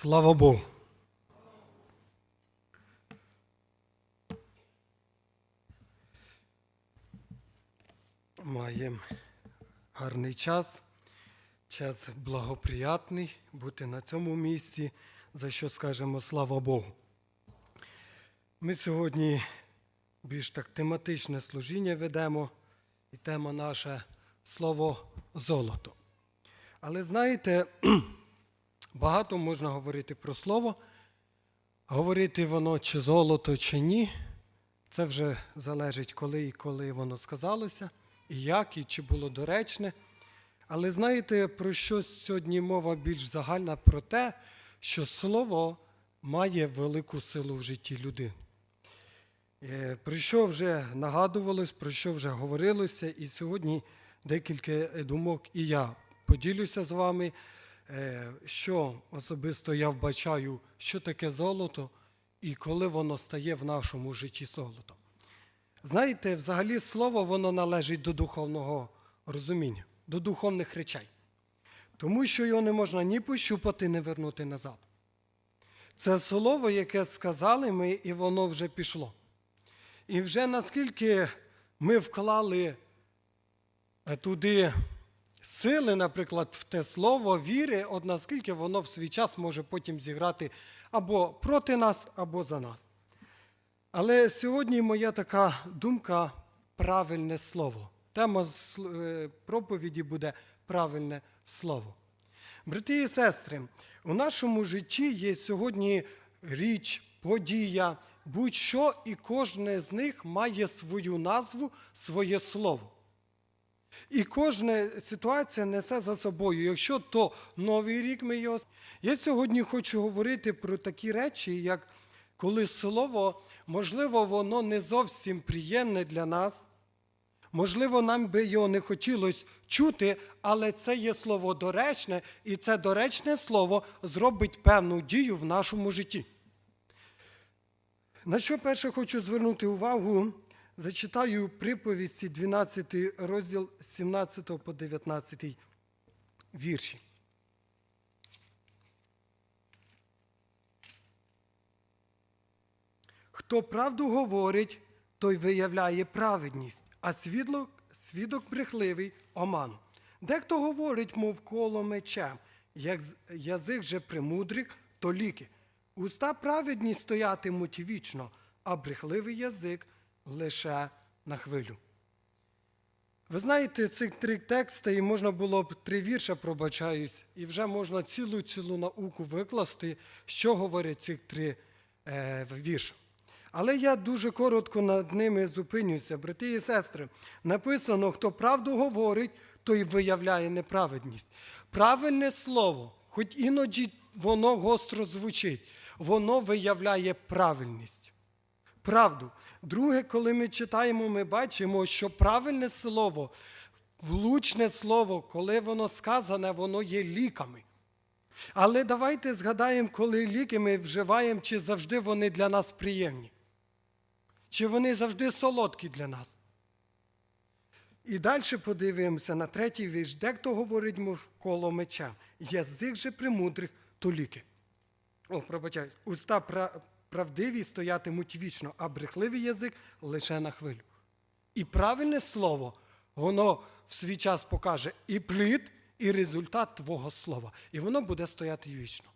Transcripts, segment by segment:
Слава Богу. Маємо гарний час, час благоприятний бути на цьому місці, за що скажемо слава Богу. Ми сьогодні більш так тематичне служіння ведемо, і тема наша слово золото. Але знаєте, багато можна говорити про слово, говорити воно чи золото, чи ні. Це вже залежить, коли і коли воно сказалося, і як, і чи було доречне. Але знаєте, про що сьогодні мова більш загальна? Про те, що слово має велику силу в житті людини. Е, Про що вже нагадувалось, про що вже говорилося, і сьогодні декілька думок і я поділюся з вами, е, що особисто я вбачаю, що таке золото і коли воно стає в нашому житті золотом. Знаєте, взагалі слово воно належить до духовного розуміння, до духовних речей, тому що його не можна ні пощупати, ні вернути назад. Це слово, яке сказали ми, і воно вже пішло. І вже наскільки ми вклали е, туди сили, наприклад, в те слово віри, от наскільки воно в свій час може потім зіграти або проти нас, або за нас. Але сьогодні моя така думка правильне слово. Тема е, проповіді буде правильне слово. Брати і сестри, у нашому житті є сьогодні річ, подія, будь-що, і кожне з них має свою назву, своє слово. І кожна ситуація несе за собою. Якщо то новий рік ми його. Я сьогодні хочу говорити про такі речі, як коли слово, можливо, воно не зовсім приємне для нас. Можливо, нам би його не хотілося чути, але це є слово доречне, і це доречне слово зробить певну дію в нашому житті. На що перше хочу звернути увагу, зачитаю приповісті 12 розділ 17 по 19 вірші. Хто правду говорить, той виявляє праведність, а свідло, свідок брехливий оман. Дехто говорить, мов коло мечем, як язик же премудрих, то ліки. Уста праведні стоятимуть вічно, а брехливий язик лише на хвилю. Ви знаєте, цих три тексти, і можна було б три вірша, пробачаюсь, і вже можна цілу цілу науку викласти, що говорять ці три е, вірша. Але я дуже коротко над ними зупинюся, брати і сестри. Написано, хто правду говорить, той виявляє неправедність. Правильне слово, хоч іноді воно гостро звучить, воно виявляє правильність. Правду. Друге, коли ми читаємо, ми бачимо, що правильне слово, влучне слово, коли воно сказане, воно є ліками. Але давайте згадаємо, коли ліки ми вживаємо, чи завжди вони для нас приємні. Чи вони завжди солодкі для нас? І далі подивимося на третій вірш. Дехто говорить коло меча. Язик же премудрих, то ліки. О, пробачаю, уста правдиві стоятимуть вічно, а брехливий язик лише на хвилю. І правильне слово, воно в свій час покаже і плід, і результат твого слова. І воно буде стояти вічно.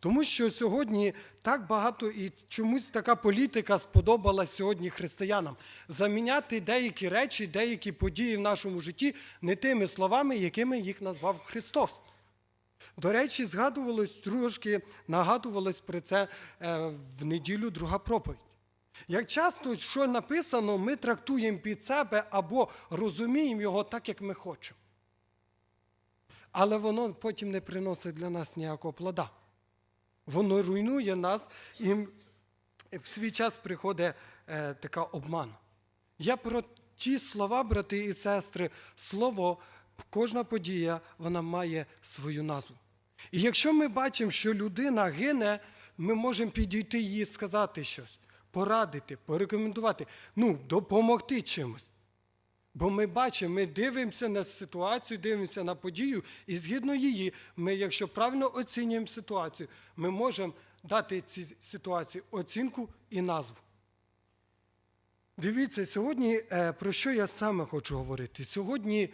Тому що сьогодні так багато і чомусь така політика сподобалась сьогодні християнам заміняти деякі речі, деякі події в нашому житті не тими словами, якими їх назвав Христос. До речі, згадувалось трошки, нагадувалось про це е, в неділю друга проповідь. Як часто що написано, ми трактуємо під себе або розуміємо його так, як ми хочемо. Але воно потім не приносить для нас ніякого плода. Воно руйнує нас, і в свій час приходить е, така обман. Я про ті слова, брати і сестри, слово, кожна подія, вона має свою назву. І якщо ми бачимо, що людина гине, ми можемо підійти їй сказати щось, порадити, порекомендувати, ну, допомогти чимось. Бо ми бачимо, ми дивимося на ситуацію, дивимося на подію, і згідно її, ми, якщо правильно оцінюємо ситуацію, ми можемо дати цій ситуації оцінку і назву. Дивіться, сьогодні е, про що я саме хочу говорити? Сьогодні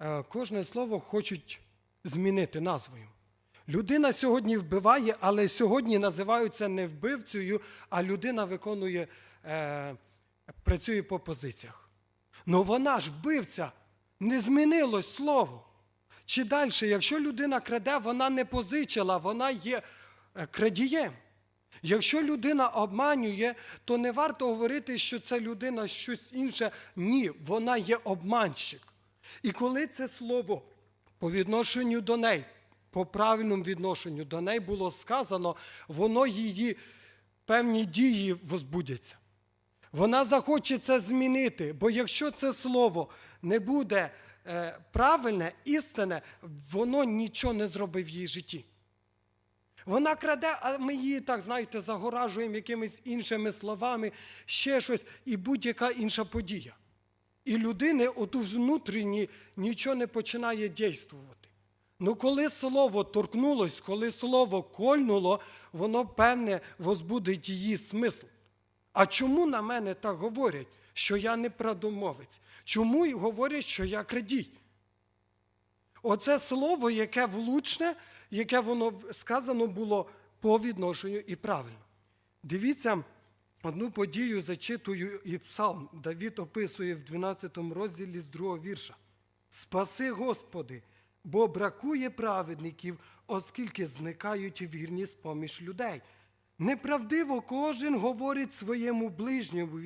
е, кожне слово хочуть змінити назвою. Людина сьогодні вбиває, але сьогодні називаються не вбивцею, а людина виконує, е, працює по позиціях. Ну вона ж вбивця, не змінилось слово. Чи далі, якщо людина краде, вона не позичила, вона є е, крадієм. Якщо людина обманює, то не варто говорити, що це людина щось інше. Ні, вона є обманщик. І коли це слово по відношенню до неї, по правильному відношенню до неї було сказано, воно її певні дії возбудяться. Вона захоче це змінити, бо якщо це слово не буде е, правильне, істинне, воно нічого не зробить в її житті. Вона краде, а ми її, так знаєте, загоражуємо якимись іншими словами, ще щось і будь-яка інша подія. І людини оту внутрішні нічого не починає дійствувати. Ну коли слово торкнулось, коли слово кольнуло, воно певне возбудить її смисл. А чому на мене так говорять, що я не правдомовець? Чому й говорять, що я крадій? Оце слово, яке влучне, яке воно сказано було по відношенню і правильно. Дивіться, одну подію зачитую і псалм. Давід описує в 12 розділі з другого вірша. Спаси, Господи, бо бракує праведників, оскільки зникають вірні з поміж людей. Неправдиво кожен говорить своєму ближньому,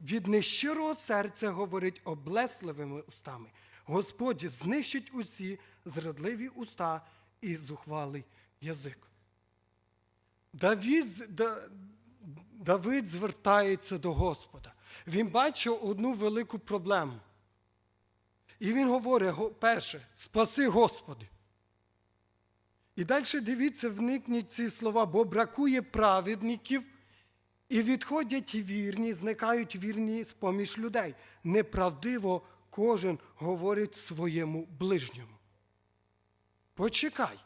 від нещирого серця говорить облесливими устами. Господь знищить усі зрадливі уста і зухвалий язик. Давид, з- Да- Давид звертається до Господа. Він бачив одну велику проблему. І він говорить: перше, спаси Господи. І далі дивіться, вникніть ці слова, бо бракує праведників, і відходять вірні, зникають вірні з поміж людей. Неправдиво кожен говорить своєму ближньому. Почекай.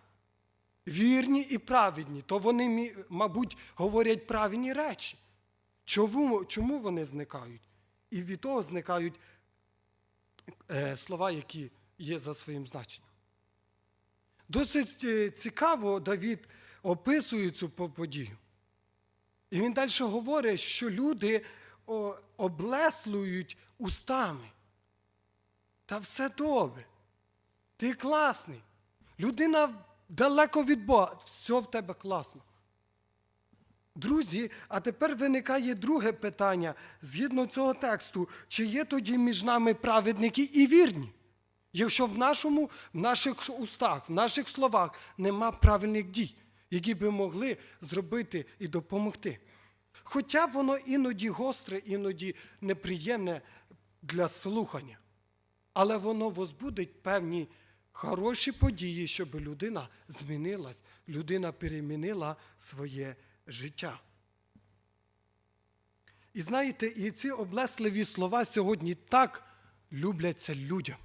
Вірні і праведні, то вони, мабуть, говорять правильні речі. Чому, чому вони зникають? І від того зникають слова, які є за своїм значенням. Досить е, цікаво Давід описує цю подію. І він далі говорить, що люди облеслують устами. Та все добре. Ти класний. Людина далеко від Бога. Все в тебе класно. Друзі, а тепер виникає друге питання згідно цього тексту, чи є тоді між нами праведники і вірні? Якщо в, нашому, в наших устах, в наших словах нема правильних дій, які би могли зробити і допомогти. Хоча воно іноді гостре, іноді неприємне для слухання, але воно возбудить певні хороші події, щоб людина змінилась, людина перемінила своє життя. І знаєте, і ці облесливі слова сьогодні так любляться людям.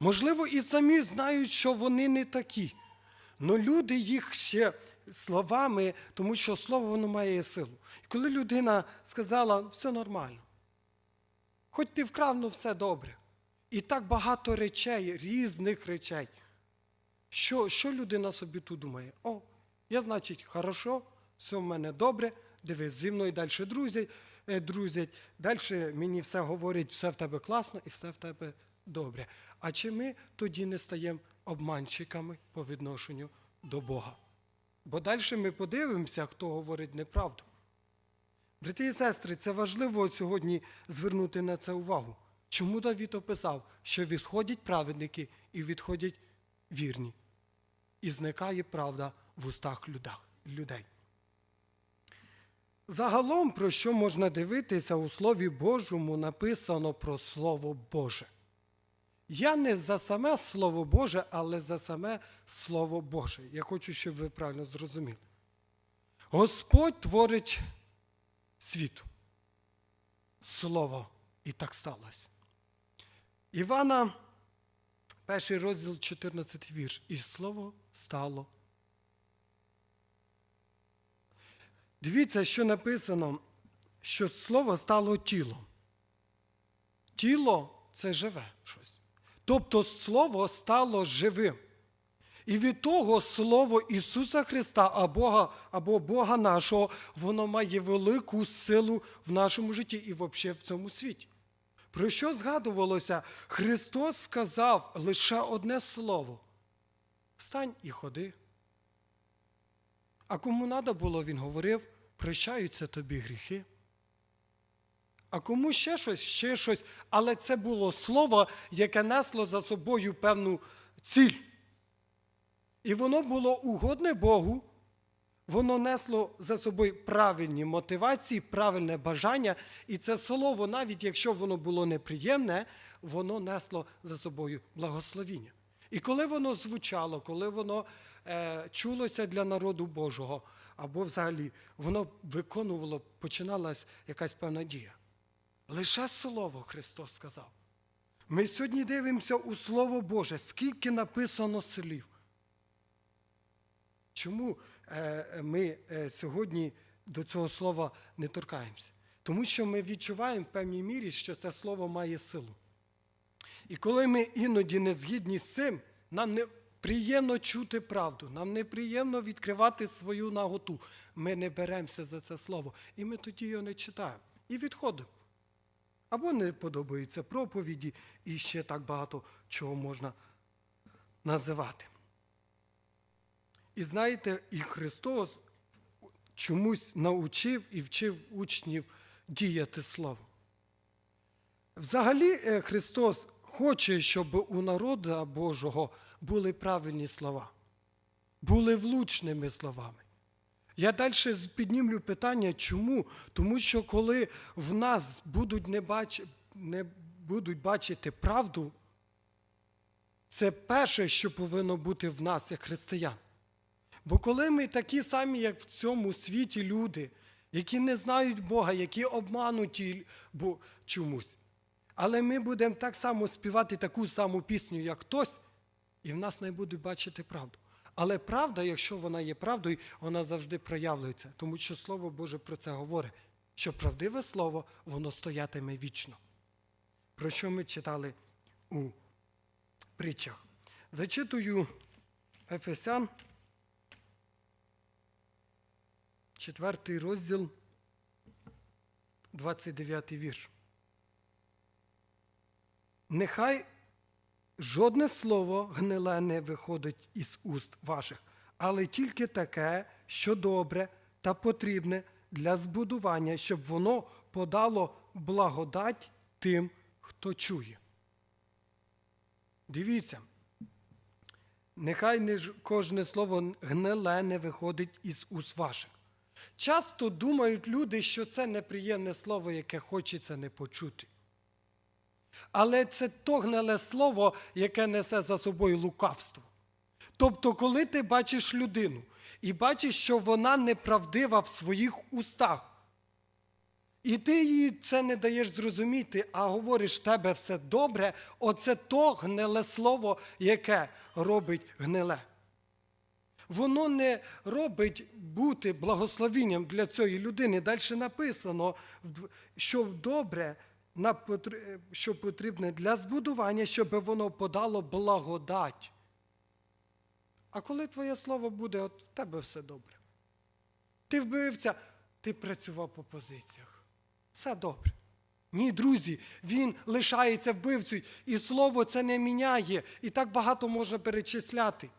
Можливо, і самі знають, що вони не такі. але люди їх ще словами, тому що слово воно має силу. І коли людина сказала, все нормально, хоч ти вкрав, ну все добре. І так багато речей, різних речей. Що, що людина собі тут думає? О, я, значить, хорошо, все в мене добре, дивись, зі мною далі друзять, е, друзять, далі мені все говорять, все в тебе класно і все в тебе добре. А чи ми тоді не стаємо обманщиками по відношенню до Бога? Бо далі ми подивимося, хто говорить неправду. Брати і сестри, це важливо сьогодні звернути на це увагу. Чому Давід описав, що відходять праведники і відходять вірні, і зникає правда в устах людей. Загалом, про що можна дивитися у Слові Божому, написано про Слово Боже. Я не за саме Слово Боже, але за саме Слово Боже. Я хочу, щоб ви правильно зрозуміли. Господь творить світ. Слово, і так сталося. Івана, перший розділ, 14 вірш. І слово стало. Дивіться, що написано, що слово стало тілом. Тіло це живе щось. Тобто слово стало живим. І від того Слово Ісуса Христа а Бога, або Бога нашого, воно має велику силу в нашому житті і взагалі в цьому світі. Про що згадувалося? Христос сказав лише одне слово: Встань і ходи. А кому треба було, він говорив, прощаються тобі гріхи. А кому ще щось, ще щось, але це було слово, яке несло за собою певну ціль. І воно було угодне Богу, воно несло за собою правильні мотивації, правильне бажання, і це слово, навіть якщо воно було неприємне, воно несло за собою благословіння. І коли воно звучало, коли воно чулося для народу Божого, або взагалі воно виконувало, починалась якась певна дія. Лише слово Христос сказав. Ми сьогодні дивимося у Слово Боже, скільки написано слів. Чому е, ми е, сьогодні до цього слова не торкаємося? Тому що ми відчуваємо в певній мірі, що це слово має силу. І коли ми іноді не згідні з цим, нам не приємно чути правду, нам не приємно відкривати свою наготу. Ми не беремося за це слово. І ми тоді його не читаємо. І відходимо. Або не подобаються проповіді, і ще так багато чого можна називати. І знаєте, і Христос чомусь навчив і вчив учнів діяти слово. Взагалі, е, Христос хоче, щоб у народа Божого були правильні слова, були влучними словами. Я далі піднімлю питання, чому? Тому що коли в нас будуть не, бач... не будуть бачити правду, це перше, що повинно бути в нас, як християн. Бо коли ми такі самі, як в цьому світі люди, які не знають Бога, які обмануті чомусь, але ми будемо так само співати таку саму пісню, як хтось, і в нас не будуть бачити правду. Але правда, якщо вона є правдою, вона завжди проявлюється, тому що Слово Боже про це говорить, що правдиве слово, воно стоятиме вічно. Про що ми читали у притчах? Зачитую Ефесян, 4 розділ, 29 вірш. Нехай жодне слово гниле не виходить із уст ваших, але тільки таке, що добре та потрібне для збудування, щоб воно подало благодать тим, хто чує. Дивіться, нехай не кожне слово гниле не виходить із уст ваших. Часто думають люди, що це неприємне слово, яке хочеться не почути. Але це то гниле слово, яке несе за собою лукавство. Тобто, коли ти бачиш людину і бачиш, що вона неправдива в своїх устах, і ти їй це не даєш зрозуміти, а говориш, тебе все добре, оце то гниле слово, яке робить гниле. Воно не робить бути благословінням для цієї людини. Далі написано, що добре, що потрібне для збудування, щоб воно подало благодать. А коли твоє слово буде, от в тебе все добре. Ти вбивця, ти працював по позиціях. Все добре. Ні, друзі, він лишається вбивцею, і слово це не міняє. І так багато можна перечисляти.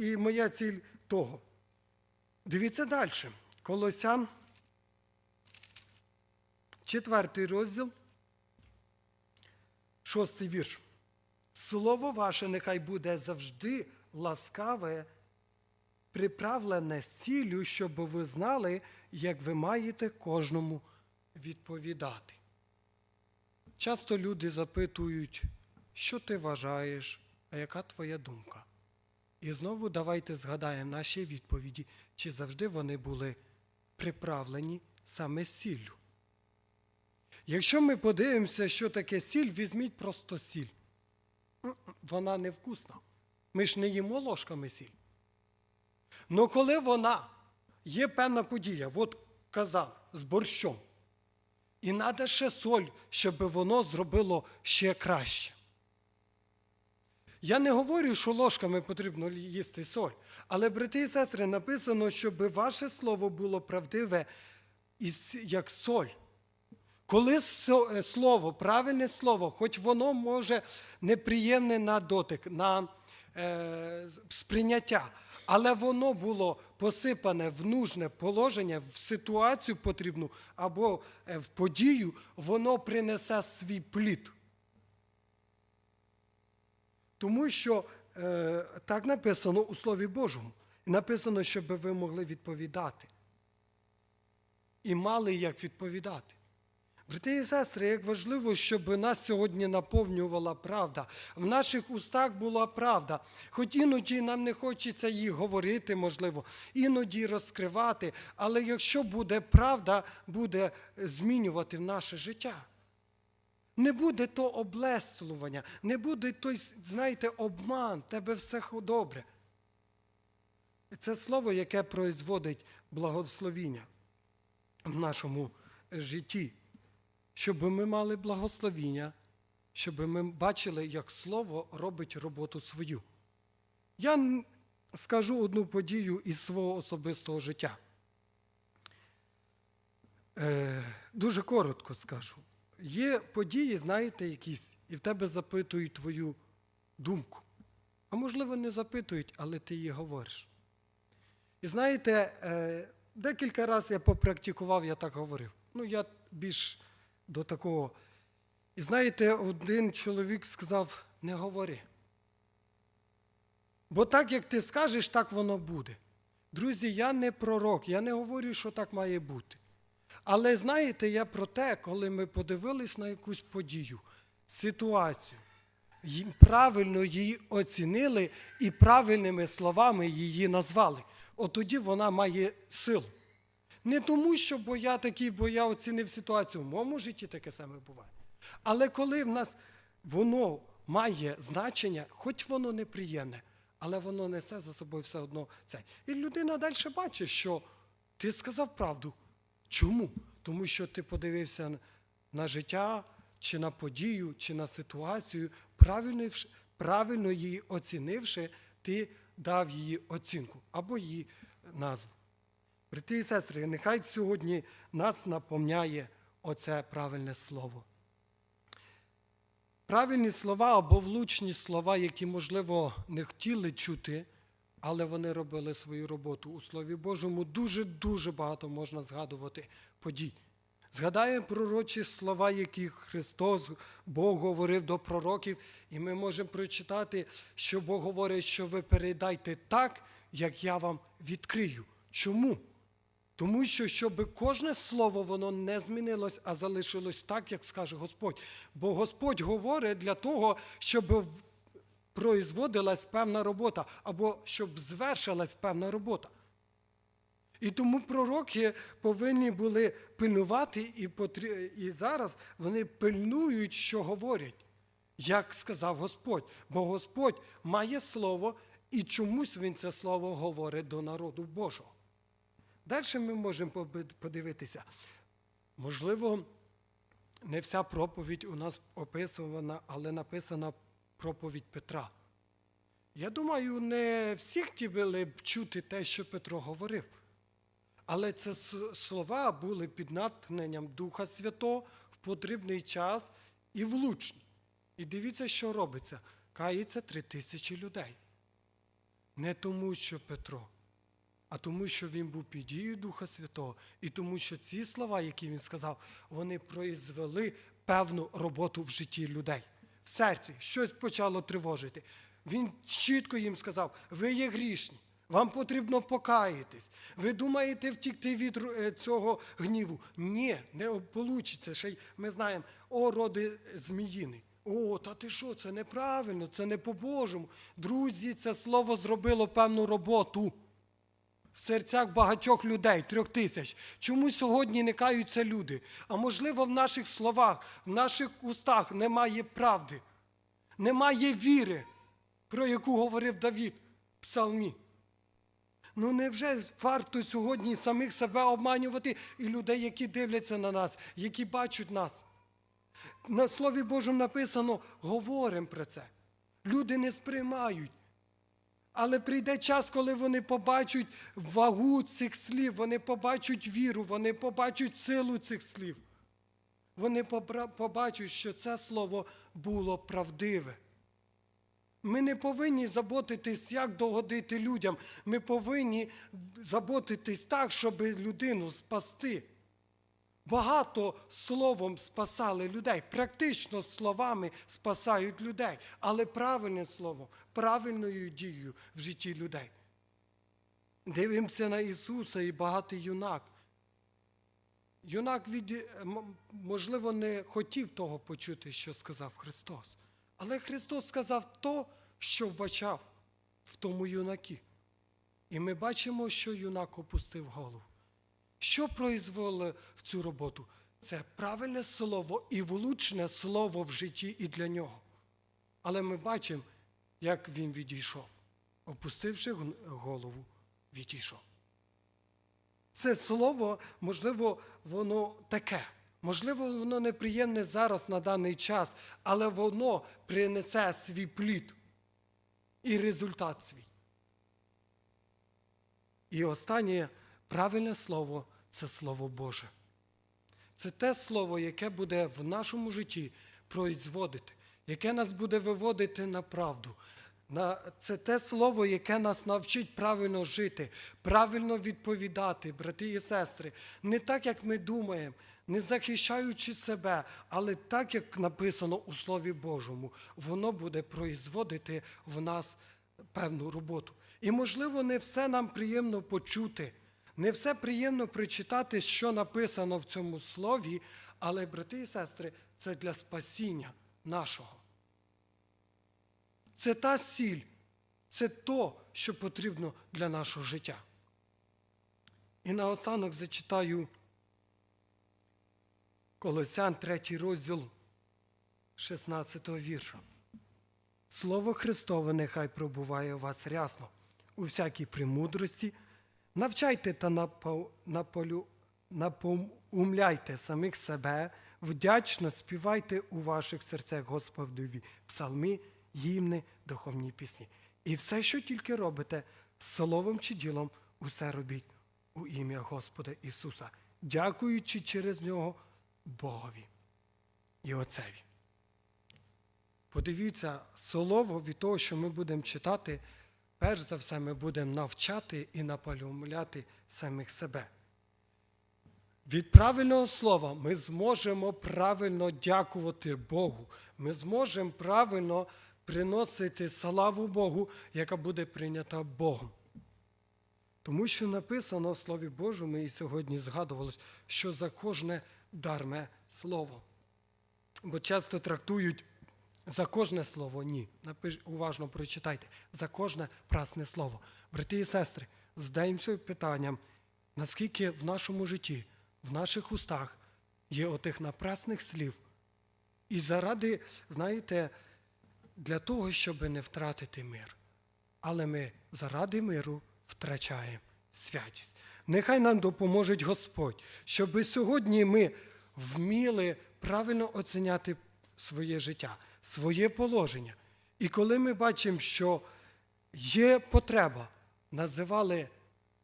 І моя ціль того. Дивіться далі. Колосян, четвертий розділ, шостий вірш. Слово ваше нехай буде завжди ласкаве, приправлене сіллю, щоб ви знали, як ви маєте кожному відповідати. Часто люди запитують, що ти вважаєш, а яка твоя думка? І знову давайте згадаємо наші відповіді, чи завжди вони були приправлені саме сіллю. Якщо ми подивимося, що таке сіль, візьміть просто сіль. Вона невкусна. Ми ж не їмо ложками сіль. Но коли вона є певна подія, от казан з борщом, і треба ще соль, щоб воно зробило ще краще. Я не говорю, що ложками потрібно їсти соль, але, брати і сестри, написано, щоб ваше слово було правдиве як соль. Коли е, слово, правильне слово, хоч воно може неприємне на дотик, на е, сприйняття, але воно було посипане в нужне положення, в ситуацію потрібну або е, в подію, воно принесе свій плід. Тому що е, так написано у Слові Божому. Написано, щоб ви могли відповідати. І мали як відповідати. Брати і сестри, як важливо, щоб нас сьогодні наповнювала правда. В наших устах була правда. Хоч іноді нам не хочеться її говорити, можливо, іноді розкривати, але якщо буде правда, буде змінювати наше життя. Не буде то облестулування, не буде той, знаєте, обман, тебе все добре. Це слово, яке производить благословіння в нашому житті, щоб ми мали благословіння, щоб ми бачили, як слово робить роботу свою. Я скажу одну подію із свого особистого життя. Е, дуже коротко скажу. Є події, знаєте, якісь, і в тебе запитують твою думку. А можливо, не запитують, але ти її говориш. І знаєте, е, декілька разів я попрактикував, я так говорив. Ну, я більш до такого. І знаєте, один чоловік сказав: не говори. Бо так, як ти скажеш, так воно буде. Друзі, я не пророк, я не говорю, що так має бути. Але знаєте, я про те, коли ми подивились на якусь подію, ситуацію, правильно її оцінили і правильними словами її назвали. От тоді вона має силу. Не тому, що бо я такий, бо я оцінив ситуацію. В моєму житті таке саме буває. Але коли в нас воно має значення, хоч воно неприємне, але воно несе за собою все одно це. І людина далі бачить, що ти сказав правду. Чому? Тому що ти подивився на життя, чи на подію, чи на ситуацію, правильно, правильно її оцінивши, ти дав її оцінку або її назву. Брати і сестри, нехай сьогодні нас наповняє оце правильне слово. Правильні слова або влучні слова, які, можливо, не хотіли чути, але вони робили свою роботу. У Слові Божому дуже-дуже багато можна згадувати подій. Згадаємо пророчі слова, які Христос, Бог говорив до пророків, і ми можемо прочитати, що Бог говорить, що ви передайте так, як я вам відкрию. Чому? Тому що, щоб кожне слово воно не змінилось, а залишилось так, як скаже Господь. Бо Господь говорить для того, щоб производилась певна робота, або щоб звершилась певна робота. І тому пророки повинні були пильнувати, і, потрі- і зараз вони пильнують, що говорять, як сказав Господь. Бо Господь має слово, і чомусь Він це слово говорить до народу Божого. Далі ми можемо подивитися. Можливо, не вся проповідь у нас описувана, але написана проповідь Петра. Я думаю, не всі хотіли б чути те, що Петро говорив. Але це слова були під натхненням Духа Святого в потрібний час і влучні. І дивіться, що робиться. Кається три тисячі людей. Не тому, що Петро, а тому, що він був під дією Духа Святого, і тому, що ці слова, які він сказав, вони произвели певну роботу в житті людей. В серці щось почало тривожити. Він чітко їм сказав: ви є грішні, вам потрібно покаятись. Ви думаєте втікти від е, цього гніву? Ні, не вийде. Ще й ми знаємо, о, роди зміїний. О, та ти що, це неправильно, це не по-божому. Друзі, це слово зробило певну роботу. В серцях багатьох людей, трьох тисяч. Чому сьогодні не каються люди? А можливо, в наших словах, в наших устах немає правди, немає віри, про яку говорив Давід в псалмі. Ну невже варто сьогодні самих себе обманювати і людей, які дивляться на нас, які бачать нас? На Слові Божому написано, говоримо про це. Люди не сприймають. Але прийде час, коли вони побачать вагу цих слів, вони побачать віру, вони побачать силу цих слів. Вони побачать, що це слово було правдиве. Ми не повинні заботитись, як догодити людям. Ми повинні заботитись так, щоб людину спасти. Багато словом спасали людей, практично словами спасають людей, але правильне слово, правильною дією в житті людей. Дивимося на Ісуса і багатий юнак. Юнак, від, можливо, не хотів того почути, що сказав Христос. Але Христос сказав то, що вбачав в тому юнакі. І ми бачимо, що юнак опустив голову. Що произвело в цю роботу? Це правильне слово і влучне слово в житті і для нього. Але ми бачимо, як він відійшов. Опустивши голову, відійшов. Це слово, можливо, воно таке. Можливо, воно неприємне зараз на даний час, але воно принесе свій плід і результат свій. І останнє правильне слово це Слово Боже. Це те слово, яке буде в нашому житті производити, яке нас буде виводити на правду. Це те слово, яке нас навчить правильно жити, правильно відповідати, брати і сестри, не так, як ми думаємо, не захищаючи себе, але так, як написано у Слові Божому, воно буде производити в нас певну роботу. І, можливо, не все нам приємно почути, не все приємно прочитати, що написано в цьому слові, але, брати і сестри, це для спасіння нашого. Це та сіль, це то, що потрібно для нашого життя. І наостанок зачитаю Колосян, 3 розділ 16 вірша. Слово Христове нехай пробуває у вас рясно, у всякій премудрості, навчайте та напоумляйте самих себе, вдячно співайте у ваших серцях Господові псалми, гімни, духовні пісні. І все, що тільки робите, словом чи ділом, усе робіть у ім'я Господа Ісуса, дякуючи через нього Богові і Отцеві. Подивіться, слово від того, що ми будемо читати, перш за все, ми будемо навчати і напалюмляти самих себе. Від правильного слова ми зможемо правильно дякувати Богу. Ми зможемо правильно приносити славу Богу, яка буде прийнята Богом. Тому що написано в Слові Божому, і сьогодні згадувалось, що за кожне дарме слово. Бо часто трактують за кожне слово ні. Напиш, уважно прочитайте. За кожне прасне слово. Брати і сестри, задаємося питанням, наскільки в нашому житті, в наших устах є отих напрасних слів. І заради, знаєте, для того, щоб не втратити мир. Але ми заради миру втрачаємо святість. Нехай нам допоможе Господь, щоб сьогодні ми вміли правильно оціняти своє життя, своє положення. І коли ми бачимо, що є потреба, називали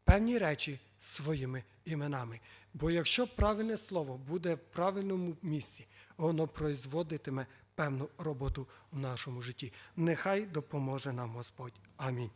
певні речі своїми іменами. Бо якщо правильне слово буде в правильному місці, воно производитиме певну роботу в нашому житті. Нехай допоможе нам Господь. Амінь.